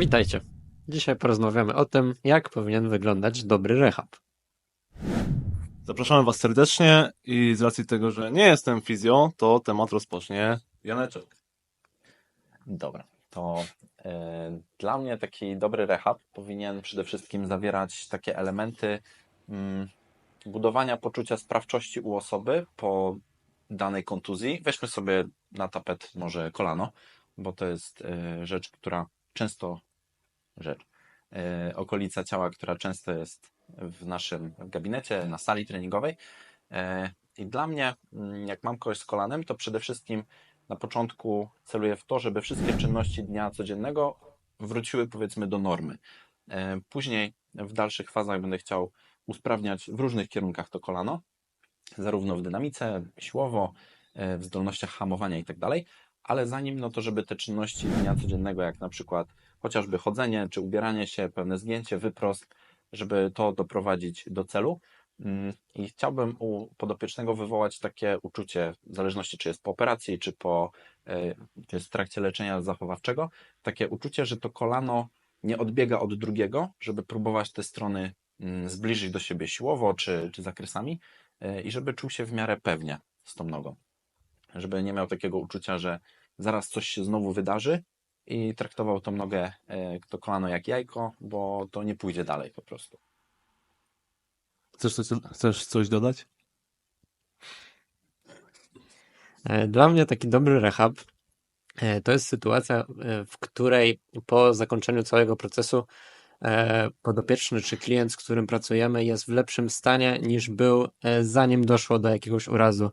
Witajcie. Dzisiaj porozmawiamy o tym, jak powinien wyglądać dobry rehab. Zapraszamy Was serdecznie i z racji tego, że nie jestem fizjo, to temat rozpocznie Janeczek. Dobra, to e, dla mnie taki dobry rehab powinien przede wszystkim zawierać takie elementy mm, budowania poczucia sprawczości u osoby po danej kontuzji. Weźmy sobie na tapet może kolano, bo to jest e, rzecz, która często rzecz, e, okolica ciała, która często jest w naszym gabinecie, na sali treningowej. E, I dla mnie, mm, jak mam kogoś z kolanem, to przede wszystkim na początku celuję w to, żeby wszystkie czynności dnia codziennego wróciły powiedzmy do normy. E, Później w dalszych fazach będę chciał usprawniać w różnych kierunkach to kolano, zarówno w dynamice, siłowo, w zdolnościach hamowania i tak ale zanim, no to żeby te czynności dnia codziennego, jak na przykład chociażby chodzenie, czy ubieranie się, pewne zgięcie, wyprost, żeby to doprowadzić do celu. Mm, I chciałbym u podopiecznego wywołać takie uczucie, w zależności czy jest po operacji, czy po e, czy jest w trakcie leczenia zachowawczego, takie uczucie, że to kolano nie odbiega od drugiego, żeby próbować te strony mm, zbliżyć do siebie siłowo czy, czy zakresami e, i żeby czuł się w miarę pewnie z tą nogą. Żeby nie miał takiego uczucia, że zaraz coś się znowu wydarzy i traktował tą nogę, e, to kolano jak jajko, bo to nie pójdzie dalej po prostu. Chcesz coś, chcesz coś dodać? E, Dla mnie taki dobry rehab e, to jest sytuacja, w której po zakończeniu całego procesu podopieczny czy klient, z którym pracujemy, jest w lepszym stanie niż był zanim doszło do jakiegoś urazu,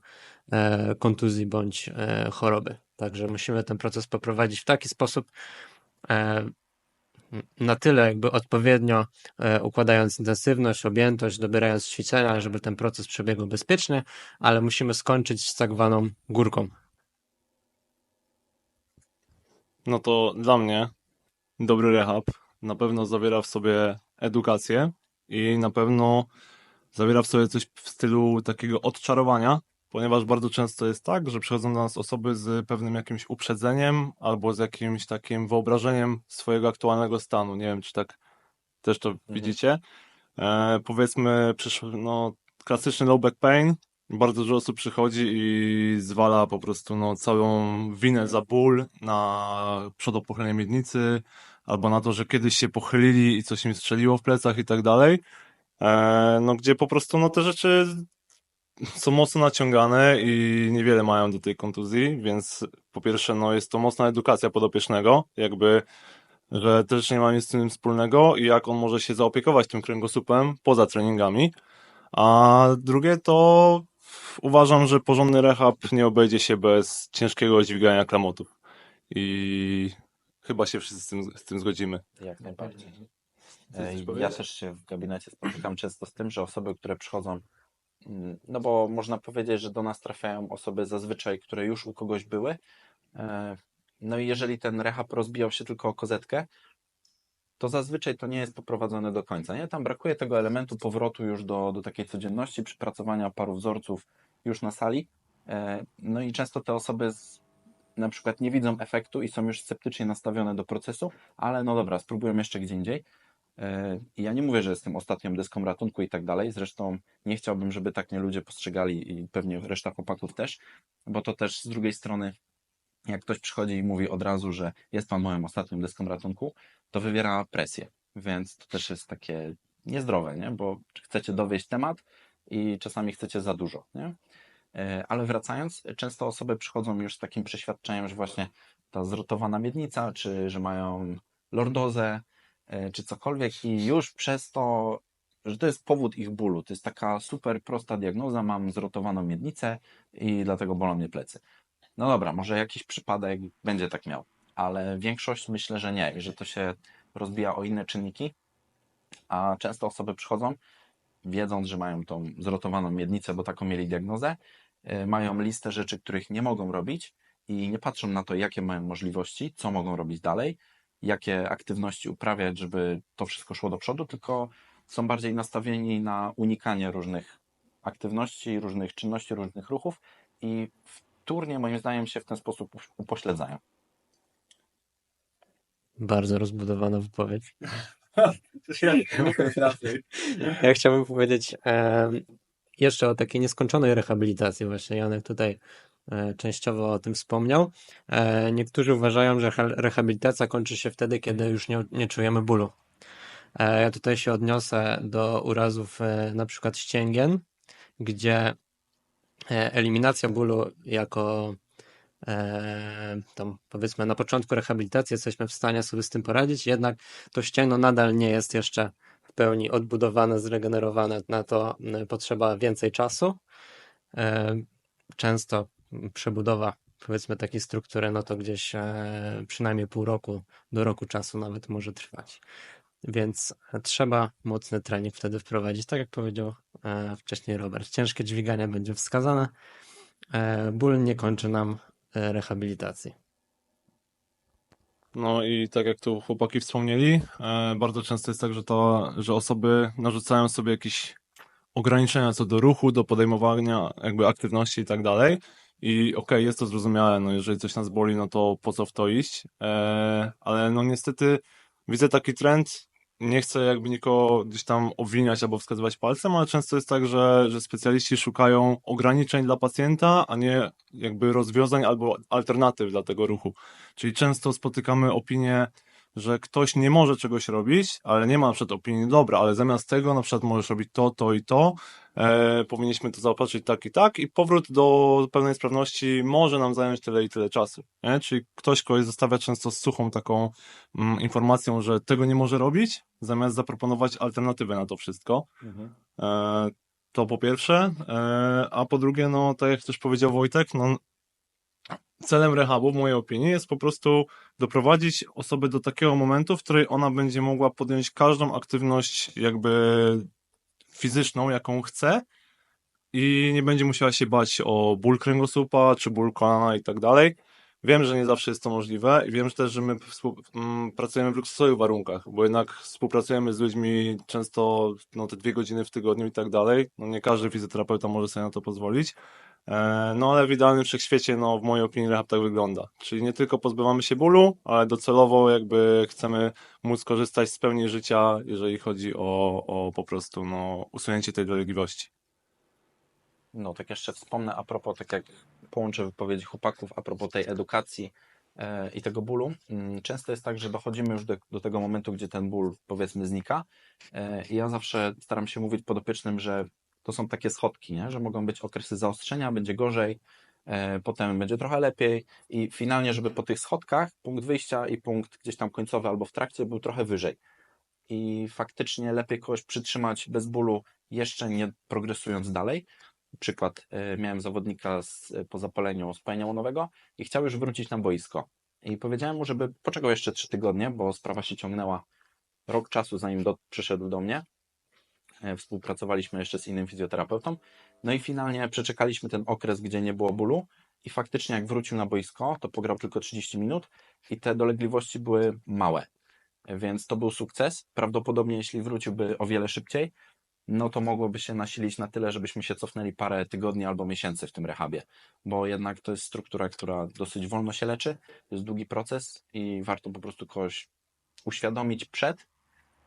kontuzji bądź e, choroby. Także musimy ten proces poprowadzić w taki sposób, e, na tyle jakby odpowiednio e, układając intensywność, objętość, dobierając ćwiczenia, żeby ten proces przebiegł bezpiecznie, ale musimy skończyć z tak zwaną górką. No to dla mnie dobry rehab na pewno zawiera w sobie edukację i na pewno zawiera w sobie coś w stylu takiego odczarowania, ponieważ bardzo często jest tak, że przychodzą do nas osoby z pewnym jakimś uprzedzeniem albo z jakimś takim wyobrażeniem swojego aktualnego stanu. Nie wiem, czy tak też to widzicie. E, powiedzmy, przyszło, no, klasyczny low back pain. Bardzo dużo osób przychodzi i zwala po prostu no, całą winę za ból na przodopochylenie miednicy, albo na to, że kiedyś się pochylili i coś im strzeliło w plecach i tak dalej. E, no, gdzie po prostu no, te rzeczy są mocno naciągane i niewiele mają do tej kontuzji, więc po pierwsze, no, jest to mocna edukacja podopiecznego, jakby, że też nie ma nic z tym wspólnego i jak on może się zaopiekować tym kręgosłupem poza treningami. A drugie to uważam, że porządny rehab nie obejdzie się bez ciężkiego dźwigania klamotów. I chyba się wszyscy z tym, z tym zgodzimy. Jak najbardziej. Ja też się w gabinecie spotykam często z tym, że osoby, które przychodzą, no bo można powiedzieć, że do nas trafiają osoby zazwyczaj, które już u kogoś były. e, No i jeżeli ten rehab rozbijał się tylko o kozetkę, to zazwyczaj to nie jest poprowadzone do końca. Nie? Tam brakuje tego elementu powrotu już do, do takiej codzienności, przypracowania paru wzorców już na sali. E, No i często te osoby z, na przykład nie widzą efektu i są już sceptycznie nastawione do procesu, ale no dobra, spróbują jeszcze gdzie indziej. E, ja nie mówię, że jestem ostatnią deską ratunku i tak dalej. Zresztą nie chciałbym, żeby tak mnie ludzie postrzegali i pewnie reszta chłopaków też, bo to też z drugiej strony, jak ktoś przychodzi i mówi od razu, że jest pan moją ostatnią deską ratunku, to wywiera presję. Więc to też jest takie niezdrowe, nie? bo chcecie dowieść temat i czasami chcecie za dużo. Nie? E, Ale wracając, często osoby przychodzą już z takim przeświadczeniem, że właśnie ta zrotowana miednica, czy że mają lordozę, czy cokolwiek i już przez to, że to jest powód ich bólu. To jest taka super prosta diagnoza, mam zrotowaną miednicę i dlatego bolą mnie plecy. No dobra, może jakiś przypadek będzie tak miał, ale większość myślę, że nie że to się rozbija o inne czynniki, a często osoby przychodzą, wiedząc, że mają tą zrotowaną miednicę, bo taką mieli diagnozę, e, mają listę rzeczy, których nie mogą robić i nie patrzą na to, jakie mają możliwości, co mogą robić dalej, jakie aktywności uprawiać, żeby to wszystko szło do przodu, tylko są bardziej nastawieni na unikanie różnych aktywności, różnych czynności, różnych ruchów i wtórnie moim zdaniem się w ten sposób upośledzają. Bardzo rozbudowana wypowiedź. Ja chciałbym powiedzieć jeszcze o takiej nieskończonej rehabilitacji. Właśnie Janek tutaj częściowo o tym wspomniał. E, niektórzy uważają, że rehabilitacja kończy się wtedy, kiedy już nie, nie czujemy bólu. E, ja tutaj się odniosę do urazów e, na przykład ścięgien, gdzie e, eliminacja bólu jako e, tam powiedzmy na początku rehabilitacji jesteśmy w stanie sobie z tym poradzić, jednak to ścięgno nadal nie jest jeszcze w pełni odbudowane, zregenerowane, na to potrzeba więcej czasu. E, Często przebudowa powiedzmy takiej struktury, no to gdzieś e, przynajmniej pół roku do roku czasu nawet może trwać. Więc trzeba mocny trening wtedy wprowadzić, tak jak powiedział e, wcześniej Robert. Ciężkie dźwiganie będzie wskazane. E, Ból nie kończy nam e, rehabilitacji. No i tak jak tu chłopaki wspomnieli, e, bardzo często jest tak, że, to, że osoby narzucają sobie jakieś ograniczenia co do ruchu, do podejmowania jakby aktywności i tak dalej. I okej, jest to zrozumiałe, no jeżeli coś nas boli, no to po co w to iść? E, ale no niestety widzę taki trend, nie chcę jakby nikogo gdzieś tam obwiniać albo wskazywać palcem, ale często jest tak, że, że specjaliści szukają ograniczeń dla pacjenta, a nie jakby rozwiązań albo alternatyw dla tego ruchu. Czyli często spotykamy opinię, że ktoś nie może czegoś robić, ale nie ma na przykład opinii, dobra, ale zamiast tego na przykład możesz robić to, to i to, e, powinniśmy to zaopatrzyć tak i tak i powrót do pełnej sprawności może nam zająć tyle i tyle czasu. Nie? Czyli ktoś kogoś zostawia często z suchą taką mm, informacją, że tego nie może robić, zamiast zaproponować alternatywę na to wszystko. Mhm. E, to po pierwsze, e, a po drugie, no tak jak też powiedział Wojtek, no celem rehabu, w mojej opinii, jest po prostu doprowadzić osobę do takiego momentu, w której ona będzie mogła podjąć każdą aktywność jakby fizyczną, jaką chce i nie będzie musiała się bać o ból kręgosłupa, czy ból kolana i tak dalej. Wiem, że nie zawsze jest to możliwe i wiem też, że my mm, pracujemy w luksusowych warunkach, bo jednak współpracujemy z ludźmi często no, te dwie godziny w tygodniu i tak dalej. No, nie każdy fizjoterapeuta może sobie na to pozwolić. E, No ale w idealnym wszechświecie, no w mojej opinii rehab tak wygląda. Czyli nie tylko pozbywamy się bólu, ale docelowo jakby chcemy móc korzystać z pełni życia, jeżeli chodzi o, o po prostu no, usunięcie tej dolegliwości. No, tak jeszcze wspomnę a propos, tak jak połączę wypowiedzi chłopaków a propos tej edukacji e, i tego bólu. Mm, Często jest tak, że dochodzimy już do, do tego momentu, gdzie ten ból powiedzmy znika. E, I ja zawsze staram się mówić podopiecznym, że to są takie schodki, nie? że mogą być okresy zaostrzenia, będzie gorzej, e, potem będzie trochę lepiej i finalnie, żeby po tych schodkach punkt wyjścia i punkt gdzieś tam końcowy albo w trakcie był trochę wyżej. I faktycznie lepiej kogoś przytrzymać bez bólu, jeszcze nie progresując dalej, przykład, e, miałem zawodnika z, po zapaleniu spajania łonowego i chciał już wrócić na boisko. I powiedziałem mu, żeby poczekał jeszcze trzy tygodnie, bo sprawa się ciągnęła rok czasu, zanim do, przyszedł do mnie. E, Współpracowaliśmy jeszcze z innym fizjoterapeutą. No i finalnie przeczekaliśmy ten okres, gdzie nie było bólu. I faktycznie, jak wrócił na boisko, to pograł tylko 30 minut i te dolegliwości były małe. Więc to był sukces. Prawdopodobnie, jeśli wróciłby o wiele szybciej, no to mogłoby się nasilić na tyle, żebyśmy się cofnęli parę tygodni albo miesięcy w tym rehabie, bo jednak to jest struktura, która dosyć wolno się leczy, to jest długi proces i warto po prostu kogoś uświadomić przed.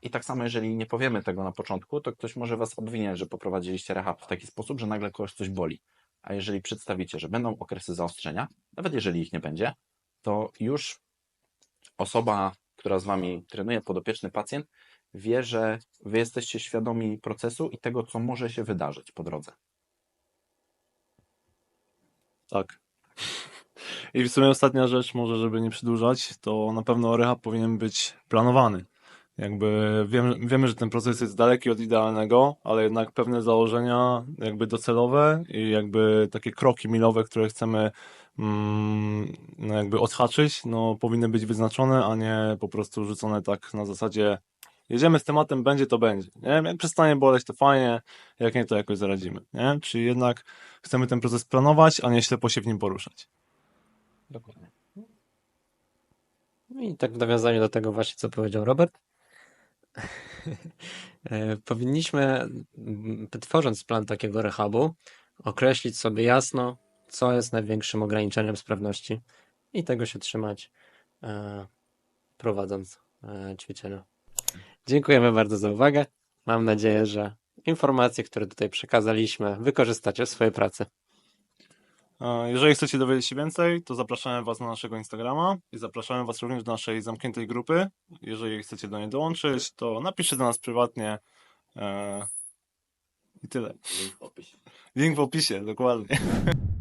I tak samo, jeżeli nie powiemy tego na początku, to ktoś może was obwiniać, że poprowadziliście rehab w taki sposób, że nagle kogoś coś boli. A jeżeli przedstawicie, że będą okresy zaostrzenia, nawet jeżeli ich nie będzie, to już osoba, która z wami trenuje, podopieczny pacjent, wie, że wy jesteście świadomi procesu i tego, co może się wydarzyć po drodze. Tak. I w sumie ostatnia rzecz, może żeby nie przedłużać, to na pewno rehab powinien być planowany. Jakby wiemy, wiemy, że ten proces jest daleki od idealnego, ale jednak pewne założenia jakby docelowe i jakby takie kroki milowe, które chcemy mm, no jakby odhaczyć, no powinny być wyznaczone, a nie po prostu rzucone tak na zasadzie jedziemy z tematem, będzie to będzie. Nie? Jak przestanie boleć, to fajnie, jak nie, to jakoś zaradzimy. Nie? Czyli jednak chcemy ten proces planować, a nie ślepo się w nim poruszać. Dokładnie. No I tak w nawiązaniu do tego właśnie, co powiedział Robert. E, Powinniśmy, tworząc plan takiego rehabu, określić sobie jasno, co jest największym ograniczeniem sprawności i tego się trzymać. E, prowadząc e, ćwiczenia. Dziękujemy bardzo za uwagę. Mam nadzieję, że informacje, które tutaj przekazaliśmy, wykorzystacie w swojej pracy. E, Jeżeli chcecie dowiedzieć się więcej, to zapraszamy Was na naszego Instagrama i zapraszamy Was również do naszej zamkniętej grupy. Jeżeli chcecie do niej dołączyć, to napiszcie do nas prywatnie. E, I tyle. Link w opisie. Link w opisie, dokładnie.